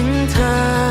心疼。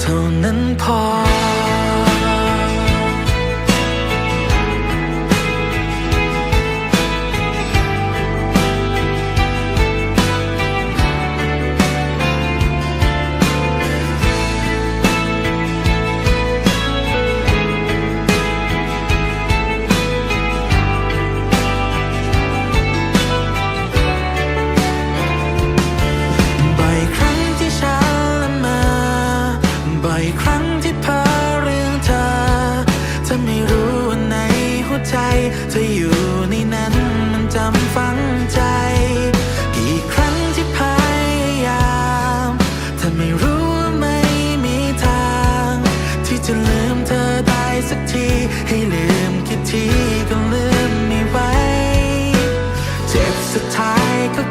เท่านั้นพอ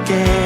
again.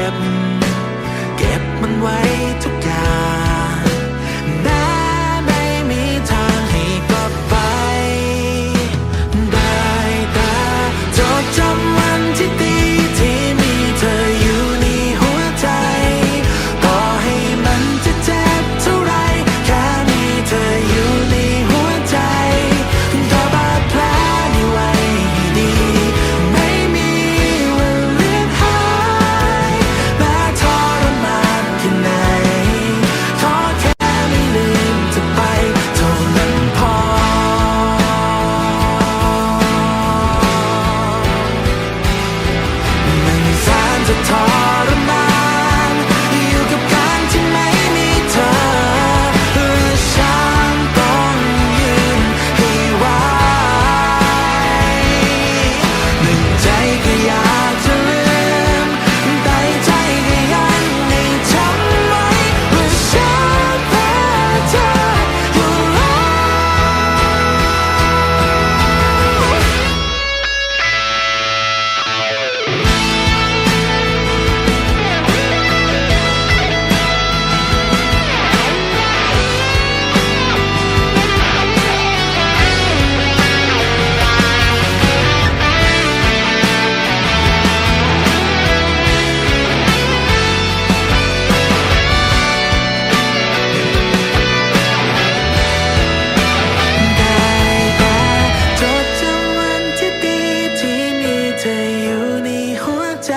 เธออยู่ในหัวใจ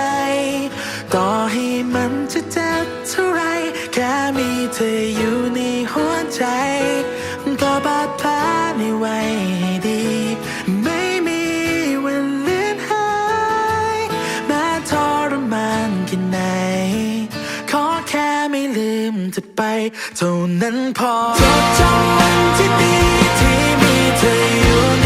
ต่อให้มันจะเจ็บเท่าไร แค่มีเธออยู่ในหัวใจ ก็บาดแผลไม่ไหวดี ไม่มีวันเลือนหายแม้ทรมานแค่ไหน ขอแค่ไม่ลืมจะไป เท่านั้นพอจดจำวันที่ดีที่มีเธออยู่